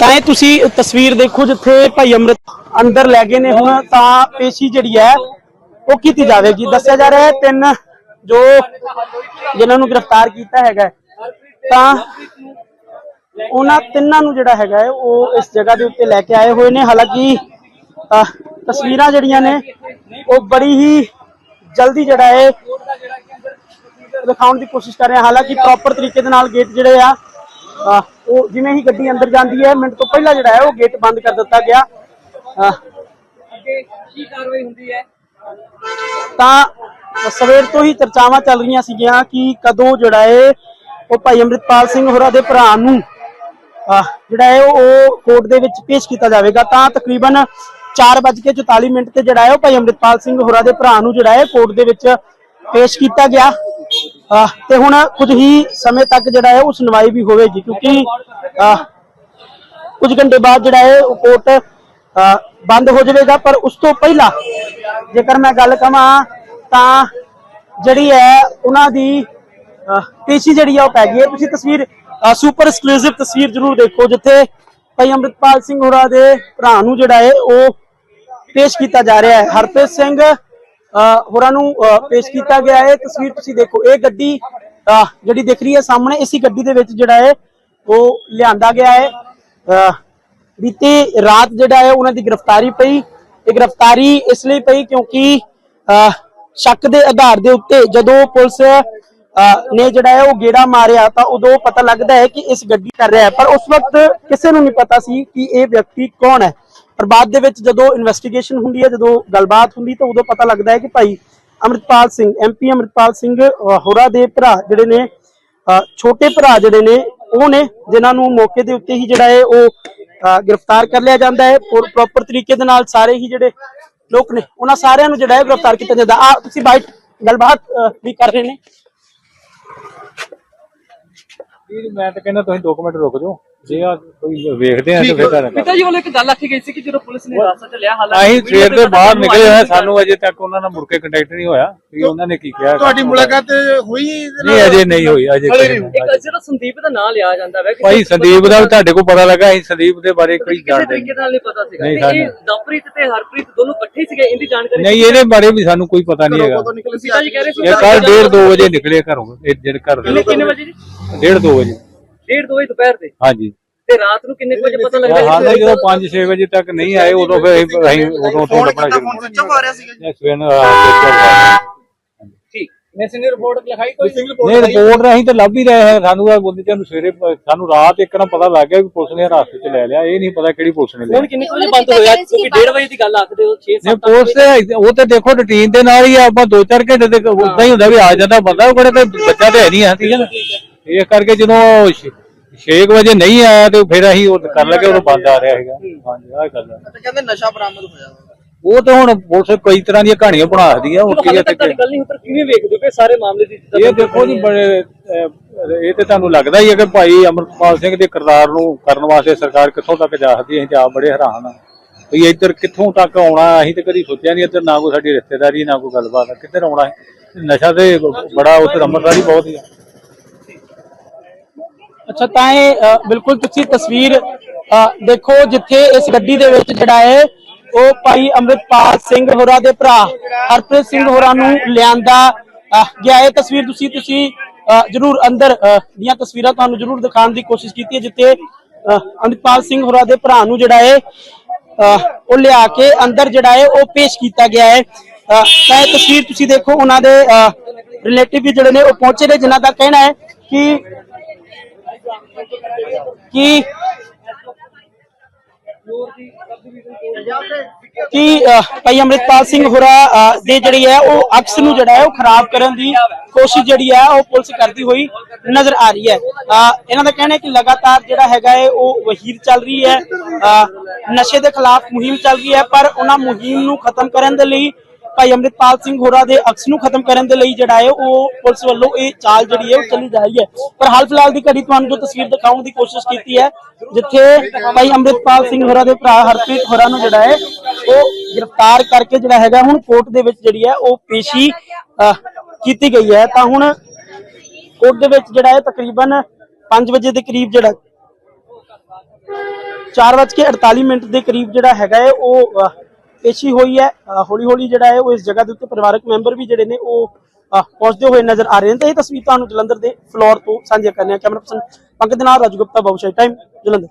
ਤਾਂ ਇਹ ਤੁਸੀਂ ਤਸਵੀਰ ਦੇਖੋ ਜਿੱਥੇ ਭਾਈ ਅੰਮ੍ਰਿਤ ਅੰਦਰ ਲੈ ਗਏ ਨੇ ਹੁਣ, ਤਾਂ ਪੇਸ਼ੀ ਜਿਹੜੀ ਹੈ, ਉਹ ਕੀਤੀ ਜਾਵੇਗੀ। ਦੱਸਿਆ ਜਾ ਰਿਹਾ ਹੈ, ਤਿੰਨ ਜੋ ਜਿਨ੍ਹਾਂ ਨੂੰ ਗ੍ਰਿਫਤਾਰ ਕੀਤਾ ਹੈਗਾ ਤਾਂ ਉਹਨਾਂ ਤਿੰਨਾਂ ਨੂੰ ਜਿਹੜਾ ਹੈਗਾ ਹੈ, ਉਹ ਇਸ ਜਗ੍ਹਾ ਦੇ ਉੱਤੇ ਲੈ ਕੇ ਆਏ ਹੋਏ ਨੇ। ਹਾਲਾਂਕਿ ਤਸਵੀਰਾਂ ਜਿਹੜੀਆਂ ਨੇ, ਉਹ ਬੜੀ ਹੀ ਜਲਦੀ ਜਿਹੜਾ ਹੈ, ਦਿਖਾਉਣ ਦੀ ਕੋਸ਼ਿਸ਼ ਕਰ ਰਹੇ ਹਾਂ। ਹਾਲਾਂਕਿ ਪ੍ਰੋਪਰ ਤਰੀਕੇ ਦੇ ਨਾਲ ਗੇਟ ਜਿਹੜੇ ਆ ਉਹ ਜਿਵੇਂ ਹੀ ਗੱਡੀ ਅੰਦਰ ਜਾਂਦੀ ਹੈ ਮਿੰਟ ਤੋਂ ਪਹਿਲਾਂ ਜਿਹੜਾ ਹੈ ਉਹ ਗੇਟ ਬੰਦ ਕਰ ਦਿੱਤਾ ਗਿਆ। ਅਹ, ਅੱਗੇ ਕੀ ਕਾਰਵਾਈ ਹੁੰਦੀ ਹੈ? ਤਾਂ ਸਵੇਰ ਤੋਂ ਹੀ ਚਰਚਾਵਾਂ ਚੱਲ ਰਹੀਆਂ ਸੀਗੀਆਂ ਕਿ ਕਦੋਂ ਜਿਹੜਾ ਹੈ ਉਹ ਭਾਈ ਅੰਮ੍ਰਿਤਪਾਲ ਸਿੰਘ ਹੋਰਾਂ ਦੇ ਭਰਾ ਨੂੰ ਜਿਹੜਾ ਹੈ ਉਹ ਕੋਰਟ ਦੇ ਵਿੱਚ ਪੇਸ਼ ਕੀਤਾ ਜਾਵੇਗਾ। ਤਾਂ ਤਕਰੀਬਨ 4:44 ਮਿੰਟ ਤੇ ਜਿਹੜਾ ਹੈ ਉਹ ਭਾਈ ਅੰਮ੍ਰਿਤਪਾਲ ਸਿੰਘ ਹੋਰਾਂ ਦੇ ਭਰਾ ਨੂੰ ਜਿਹੜਾ ਹੈ ਕੋਰਟ ਦੇ ਵਿੱਚ ਪੇਸ਼ ਕੀਤਾ ਗਿਆ। ਤੇ ਹੁਣ ਕੁਝ ਹੀ ਸਮੇਂ ਤੱਕ ਜਿਹੜਾ ਹੈ ਉਹ ਸੁਣਵਾਈ ਵੀ ਹੋਵੇਗੀ, ਕਿਉਂਕਿ ਕੁਝ ਘੰਟੇ ਬਾਅਦ ਜਿਹੜਾ ਹੈ ਉਹ ਕੋਰਟ ਬੰਦ ਹੋ ਜਾਵੇਗਾ, ਪਰ ਉਸ ਤੋਂ ਪਹਿਲਾਂ ਜੇਕਰ ਮੈਂ ਗੱਲ ਕਵਾਂ, ਤਾਂ ਜਿਹੜੀ ਹੈ ਉਹਨਾਂ ਦੀ ਪੇਸ਼ੀ ਜਿਹੜੀ ਆ ਉਹ ਪੈ ਗਈ ਹੈ। ਤੁਸੀਂ ਤਸਵੀਰ ਸੁਪਰ ਐਕਸਕਲੂਸਿਵ ਤਸਵੀਰ ਜ਼ਰੂਰ ਦੇਖੋ, ਜਿੱਥੇ ਭਾਈ ਅੰਮ੍ਰਿਤਪਾਲ ਸਿੰਘ ਹੋਰਾਂ ਦੇ ਭਰਾ ਨੂੰ ਜਿਹੜਾ ਹੈ ਉਹ ਪੇਸ਼ ਕੀਤਾ ਜਾ ਰਿਹਾ ਹੈ। ਹਰਪ੍ਰੀਤ ਸਿੰਘ ਹੋਰਾਂ ਨੂੰ ਪੇਸ਼ ਕੀਤਾ ਗਿਆ ਹੈ। ਤਸਵੀਰ ਤੁਸੀਂ ਦੇਖੋ ਇਹ ਗੱਡੀ ਜਿਹੜੀ ਦਿਖ ਰਹੀ ਹੈ ਸਾਹਮਣੇ ਇਸੇ ਗੱਡੀ ਦੇ ਵਿੱਚ ਜਿਹੜਾ ਹੈ ਉਹ ਲਿਆਂਦਾ ਗਿਆ ਹੈ। ਬੀਤੀ ਰਾਤ ਜਿਹੜਾ ਹੈ ਉਹਨਾਂ ਦੀ ਗ੍ਰਿਫਤਾਰੀ ਪਈ। ਇਹ ਗ੍ਰਿਫਤਾਰੀ ਇਸ ਲਈ ਪਈ ਕਿਉਂਕਿ ਅਹ, ਸ਼ੱਕ ਦੇ ਆਧਾਰ ਦੇ ਉੱਤੇ ਜਦੋਂ ਪੁਲਿਸ ਅਹ, ਨੇ ਜਿਹੜਾ ਹੈ ਉਹ ਗੇੜਾ ਮਾਰਿਆ ਤਾਂ ਉਦੋਂ ਪਤਾ ਲੱਗਦਾ ਹੈ ਕਿ ਇਸ ਗੱਡੀ ਕਰ ਰਿਹਾ ਹੈ ਪਰ ਉਸ ਵਕਤ ਕਿਸੇ ਨੂੰ ਨਹੀਂ ਪਤਾ ਸੀ ਕਿ ਇਹ ਵਿਅਕਤੀ ਕੌਣ ਹੈ। ਪਰ ਬਾਅਦ ਦੇ ਵਿੱਚ ਜਦੋਂ ਇਨਵੈਸਟੀਗੇਸ਼ਨ ਹੁੰਦੀ ਹੈ ਜਦੋਂ ਗੱਲਬਾਤ ਹੁੰਦੀ ਤਾਂ ਉਦੋਂ ਪਤਾ ਲੱਗਦਾ ਹੈ ਕਿ ਭਾਈ ਅੰਮ੍ਰਿਤਪਾਲ ਸਿੰਘ ਐਮਪੀ ਅੰਮ੍ਰਿਤਪਾਲ ਸਿੰਘ ਅਹ, ਦੇ ਭਰਾ ਜਿਹੜੇ ਨੇ ਛੋਟੇ ਭਰਾ ਜਿਹੜੇ ਨੇ ਉਹ ਨੇ ਜਿਨ੍ਹਾਂ ਨੂੰ ਮੌਕੇ ਦੇ ਉੱਤੇ ਹੀ ਜਿਹੜਾ ਹੈ ਉਹ ਗ੍ਰਿਫਤਾਰ ਕਰ ਲਿਆ ਜਾਂਦਾ ਹੈ। ਪ੍ਰੋਪਰ ਤਰੀਕੇ ਦੇ ਨਾਲ ਸਾਰੇ ਹੀ ਜਿਹੜੇ ਲੋਕ ਨੇ ਉਹਨਾਂ ਸਾਰਿਆਂ ਨੂੰ ਜਿਹੜਾ ਹੈ ਗ੍ਰਿਫਤਾਰ ਕੀਤਾ ਜਾਂਦਾ। ਆ ਤੁਸੀਂ ਬਾਈਟ ਗੱਲਬਾਤ ਵੀ ਕਰ ਰਹੇ ਨੇ। ਇਹ ਮੈਂ ਤਾਂ ਕਹਿੰਦਾ ਤੁਸੀਂ 2 ਮਿੰਟ ਰੁਕ ਜਾਓ। ਜੇ ਆ ਕੋਈ ਵੇਖਦੇ ਆ ਤਾਂ ਫਿਰ ਤੁਹਾਨੂੰ ਪਿਤਾ ਜੀ ਵੱਲੋਂ ਇੱਕ ਗੱਲ ਆਖੀ ਗਈ ਸੀ ਕਿ ਜਦੋਂ ਪੁਲਿਸ ਨੇ ਹਿਰਾਸਤ ਚ ਲਿਆ ਹਾਲਾਂਕਿ ਅਸੀਂ ਸਵੇਰ ਦੇ ਬਾਹਰ ਨਿਕਲੇ ਹੋਏ ਸਾਨੂੰ ਅਜੇ ਤੱਕ ਉਹਨਾਂ ਨਾਲ ਮੁੜ ਕੇ ਕੰਟੈਕਟ ਨਹੀਂ ਹੋਇਆ ਵੀ ਉਹਨਾਂ ਨੇ ਕੀ ਕਿਹਾ ਤੁਹਾਡੀ ਮੁਲਾਕਾਤ ਹੋਈ ਇਹਦੇ ਨਾਲ? ਨਹੀਂ ਅਜੇ ਨਹੀਂ ਹੋਈ ਅਜੇ ਹਲੇ ਕਿਸੇ ਨਹੀਂ ਨਾਲ। ਇੱਕ ਜਿਹੜਾ ਸੰਦੀਪ ਦਾ ਨਾਮ ਲਿਆ ਜਾਂਦਾ ਵਾ ਭਾਈ ਸੰਦੀਪ ਦਾ ਵੀ ਤੁਹਾਡੇ ਕੋਲ ਪਤਾ ਲੱਗਾ ਅਸੀਂ ਸੰਦੀਪ ਦੇ ਬਾਰੇ ਕੋਈ ਕਿਸੇ ਜਾਣਦੇ ਤਰੀਕੇ ਨਹੀਂ। ਨਾਲ ਨਹੀਂ ਪਤਾ ਸੀਗਾ। ਨਹੀਂ, ਤੇ ਇਹ ਸਾਨੂੰ- ਦਵਪ੍ਰੀਤ ਤੇ ਹਰਪ੍ਰੀਤ ਦੋਨੋਂ ਇਕੱਠੇ ਸੀਗੇ ਇਹਦੀ ਜਾਣਕਾਰੀ ਨਹੀਂ ਇਹਦੇ ਬਾਰੇ ਵੀ ਸਾਨੂੰ ਕੋਈ ਪਤਾ ਨਹੀਂ ਹੈਗਾ। ਕਦੋਂ ਨਿਕਲੇ ਸੀ ਪਿਤਾ ਜੀ ਕਹਿ ਰਹੇ ਸੀ ਇਹ ਕੱਲ 1:30 2 ਵਜੇ ਨਿਕਲੇ ਘਰੋਂ ਇਹ ਜਿਹੜੇ ਘਰ ਦੇ ਕਿੰਨੇ ਵਜੇ ਜੀ? 1:30 2 ਵਜੇ। 1:30 ਦੋ ਵਜੇ ਦੁਪਹਿਰ ਦੇ? ਹਾਂਜੀ। ਤੇ ਰਾਤ ਨੂੰ ਕਿੰਨੇ ਕੁ ਵਜੇ ਪਤਾ ਲੱਗਦਾ ਹਾਂ ਤਾਂ ਜਦੋਂ 5-6 ਵਜੇ ਤੱਕ ਨਹੀਂ ਆਏ ਉਦੋਂ ਫਿਰ ਅਸੀਂ ਅਸੀਂ ਉਦੋਂ ਤੋਂ ਫੋਨ ਲੱਭਣਾ ਕੀਤਾ ਸ਼ੁਰੂ ਫੋਨ ਸਵਿਚ ਆਫ ਆ ਰਿਹਾ ਸੀਗਾ ਕੀਤਾ ਸਵੇਰ ਨੂੰ ਆ ਠੀਕ। ਮੈਸੇਜ ਰਿਪੋਰਟ ਲਿਖਾਈ ਕੋਈ? ਸਿੰਗਲ ਨਹੀਂ ਰਿਪੋਰਟ ਅਸੀਂ ਤਾਂ ਲੱਭ ਹੀ ਰਹੇ ਹਾਂ। ਸਾਨੂੰ ਤਾਂ ਬੋਲੀ ਤੁਹਾਨੂੰ ਸਵੇਰੇ ਪ- ਸਾਨੂੰ ਰਾਤ ਇੱਕ ਨਾ ਪਤਾ ਲੱਗ ਗਿਆ ਕਿ ਪੁਲਿਸ ਨੇ ਹਿਰਾਸਤ ਚ ਲੈ ਲਿਆ। ਇਹ ਨਹੀਂ ਪਤਾ ਕਿਹੜੀ ਪੁਲਿਸ ਨੇ ਲਿਆ। ਹੁਣ ਕਿੰਨੇ ਕੁ ਵਜੇ ਬੰਦ ਹੋਇਆ? ਕਿਉਂਕਿ 1:30 ਵਜੇ ਦੀ ਗੱਲ ਆਖਦੇ ਹੋ 6 ਨਹੀਂ 7 ਪੁਲਿਸ ਤੇ ਉਹ ਤੇ ਦੇਖੋ ਰੁਟੀਨ ਦੇ ਨਾਲ ਹੀ ਆ, ਆਪਾਂ 2-4 ਘੰਟੇ ਤੇ ਉਦਾਂ ਹੀ ਹੁੰਦਾ ਵੀ ਆ ਜਾਂਦਾ ਬੰਦਾ ਉਹ ਕਿਹੜੇ ਕੋਈ ਬੱਚਾ ਤੇ ਹੈ ਨਹੀਂ ਆ ਠੀਕ ਹੈ ਨਾ? ਇਸ ਕਰਕੇ ਜਦੋਂ 6 ਵਜੇ ਨਹੀਂ ਆਇਆ ਤੇ ਫਿਰ ਅਸੀਂ ਉਹ ਕਰ ਲਗੇ ਉਹ ਬੰਦ ਆ ਰਿਹਾ ਹੈਗਾ ਹਾਂਜੀ ਆਹ ਗੱਲ ਹੈ ਤੇ ਕਹਿੰਦੇ ਨਸ਼ਾ ਬਰਾਮਦ ਹੋਇਆ ਉਹ ਤਾਂ ਹੁਣ ਪੁਲਿਸ ਕਈ ਤਰ੍ਹਾਂ ਦੀਆਂ ਕਹਾਣੀਆਂ ਬਣਾ ਸਕਦੀ ਆ ਹੁਣ ਕੀ ਹੈ ਤੱਕ ਤੁਹਾਡੀ ਗੱਲ ਨਹੀਂ ਉੱਤਰ ਕਿਵੇਂ ਵੇਖਦੇ ਹੋ ਕਿ ਸਾਰੇ ਮਾਮਲੇ ਦੀ ਜਿੱਦਾਂ ਇਹ ਦੇਖੋ ਜੀ ਬੜੇ ਇਹ ਤੇ ਤੁਹਾਨੂੰ ਲੱਗਦਾ ਹੀ ਹੈ ਕਿ ਭਾਈ ਅਮਰਪਾਲ ਸਿੰਘ ਦੇ ਕਿਰਦਾਰ ਨੂੰ ਕਰਨ ਵਾਸਤੇ ਸਰਕਾਰ ਕਿੱਥੋਂ ਤੱਕ ਜਾ ਸਕਦੀ ਹੈ ਅਸੀਂ ਤੇ ਆਪ ਬੜੇ ਹੈਰਾਨ ਆ। ਵੀ ਇੱਧਰ ਕਿੱਥੋਂ ਤੱਕ ਆਉਣਾ ਅਸੀਂ ਤੇ ਕਦੀ ਸੋਚਿਆ ਨਹੀਂ ਇੱਧਰ ਨਾ ਕੋਈ ਸਾਡੀ ਰਿਸ਼ਤੇਦਾਰੀ ਨਾ ਕੋਈ ਗੱਲਬਾਤ ਕਿੱਧਰ ਆਉਣਾ ਹੈ? ਨਸ਼ਾ ਤੇ ਬੜਾ ਉੱਧਰ ਅੰਮ੍ਰਿਤਸਰ ਹੀ ਬਹੁਤ ਹੀ ਆ। ਅੱਛਾ ਤਾਂ ਇਹ ਬਿਲਕੁਲ ਤੁਸੀਂ ਤਸਵੀਰ ਦੇਖੋ ਜਿੱਥੇ ਇਸ ਗੱਡੀ ਦੇ ਵਿੱਚ ਜਿਹੜਾ ਹੈ ਉਹ ਭਾਈ ਅੰਮ੍ਰਿਤਪਾਲ ਸਿੰਘ ਹੋਰਾਂ ਦੇ ਭਰਾ ਹਰਪ੍ਰੀਤ ਸਿੰਘ ਹੋਰਾਂ ਨੂੰ ਲਿਆਂਦਾ ਗਿਆ। ਇਹ ਤਸਵੀਰ ਤੁਸੀਂ ਤੁਸੀਂ ਜਰੂਰ ਅੰਦਰ ਦੀਆਂ ਤਸਵੀਰਾਂ ਤੁਹਾਨੂੰ ਜਰੂਰ ਦਿਖਾਉਣ ਦੀ ਕੋਸ਼ਿਸ਼ ਕੀਤੀ ਹੈ ਜਿੱਥੇ ਅ, ਅੰਮ੍ਰਿਤਪਾਲ ਸਿੰਘ ਹੋਰਾਂ ਦੇ ਭਰਾ ਨੂੰ ਜਿਹੜਾ ਹੈ ਅ, ਉਹ ਲਿਆ ਕੇ ਅੰਦਰ ਜਿਹੜਾ ਹੈ ਉਹ ਪੇਸ਼ ਕੀਤਾ ਗਿਆ ਹੈ। ਅ, ਤਾਂ ਇਹ ਤਸਵੀਰ ਤੁਸੀਂ ਦੇਖੋ ਉਹਨਾਂ ਦੇ ਰਿਲੇਟਿਵ ਵੀ ਜਿਹੜੇ ਨੇ ਉਹ ਪਹੁੰਚੇ ਨੇ ਜਿਨ੍ਹਾਂ ਦਾ ਕਹਿਣਾ ਹੈ ਕਿ ਕਿ? ਕਿ ਭਾਈ ਅੰਮ੍ਰਿਤਪਾਲ ਸਿੰਘ ਹੋਰਾ ਦੇ ਜਿਹੜੀ ਹੈ ਉਹ ਅਕਸ ਨੂੰ ਜਿਹੜਾ ਹੈ ਉਹ ਖਰਾਬ ਕਰਨ ਦੀ ਕੋਸ਼ਿਸ਼ ਜਿਹੜੀ ਹੈ ਉਹ ਪੁਲਿਸ ਕਰਦੀ ਹੋਈ ਨਜ਼ਰ ਆ ਰਹੀ ਹੈ। ਅਹ, ਇਹਨਾਂ ਦਾ ਕਹਿਣਾ ਹੈ ਕਿ ਲਗਾਤਾਰ ਜਿਹੜਾ ਹੈਗਾ ਹੈ ਉਹ ਵਹੀਰ ਚੱਲ ਰਹੀ ਹੈ। ਅਹ, ਨਸ਼ੇ ਦੇ ਖਿਲਾਫ ਮੁਹਿੰਮ ਚੱਲ ਰਹੀ ਹੈ ਪਰ ਉਹਨਾਂ ਮੁਹਿੰਮ ਨੂੰ ਖਤਮ ਕਰਨ ਦੇ ਲਈ ਭਾਈ ਅੰਮ੍ਰਿਤਪਾਲ ਸਿੰਘ ਹੋਰਾਂ ਦੇ ਅਕਸ ਨੂੰ ਖਤਮ ਕਰਨ ਦੇ ਲਈ ਜਿਹੜਾ ਹੈ ਉਹ ਪੁਲਿਸ ਵੱਲੋਂ ਇਹ ਚਾਲ ਜਿਹੜੀ ਹੈ ਉਹ ਚੱਲੀ ਜਾ ਰਹੀ ਹੈ। ਪਰ ਹਾਲ ਫਿਲਹਾਲ ਦੀ ਘੜੀ ਤੁਹਾਨੂੰ ਜੋ ਤਸਵੀਰ ਦਿਖਾਉਣ ਦੀ ਕੋਸ਼ਿਸ਼ ਕੀਤੀ ਹੈ, ਜਿੱਥੇ ਭਾਈ ਅੰਮ੍ਰਿਤਪਾਲ ਸਿੰਘ ਹੋਰਾਂ ਦੇ ਭਰਾ ਹਰਪ੍ਰੀਤ ਹੋਰਾਂ ਨੂੰ ਜਿਹੜਾ ਹੈ ਉਹ ਗ੍ਰਿਫਤਾਰ ਕਰਕੇ ਜਿਹੜਾ ਹੈਗਾ ਹੁਣ ਕੋਰਟ ਦੇ ਵਿੱਚ ਜਿਹੜੀ ਹੈ ਉਹ ਪੇਸ਼ੀ ਕੀਤੀ ਗਈ ਹੈ। ਤਾਂ ਹੁਣ ਕੋਰਟ ਦੇ ਵਿੱਚ ਜਿਹੜਾ ਹੈ ਤਕਰੀਬਨ 5 ਵਜੇ ਦੇ ਕਰੀਬ ਜਿਹੜਾ 4:48 ਮਿੰਟ ਦੇ ਕਰੀਬ ਜਿਹੜਾ ਹੈਗਾ ਹੈ ਉਹ ਪੇਸ਼ੀ ਹੋਈ ਹੈ ਹੌਲੀ ਹੌਲੀ ਜਿਹੜਾ ਹੈ ਉਹ ਇਸ ਜਗ੍ਹਾ ਦੇ ਉੱਤੇ ਪਰਿਵਾਰਕ ਮੈਂਬਰ ਵੀ ਜਿਹੜੇ ਨੇ ਉਹ ਪਹੁੰਚਦੇ ਹੋਏ ਨਜ਼ਰ ਆ ਰਹੇ ਨੇ। ਤੇ ਇਹ ਤਸਵੀਰ ਤੁਹਾਨੂੰ ਜਲੰਧਰ ਦੇ ਫਲੋਰ ਤੋਂ ਸਾਂਝੀਆਂ ਕਰਨੇ ਆ ਕੈਮਰਾ ਪਰਸਨ ਪੰਕਜ ਨਾਲ ਰਾਜੂ ਗੁਪਤਾ ਬਾਬੂਸ਼ਾਹੀ ਟਾਈਮ ਜਲੰਧਰ।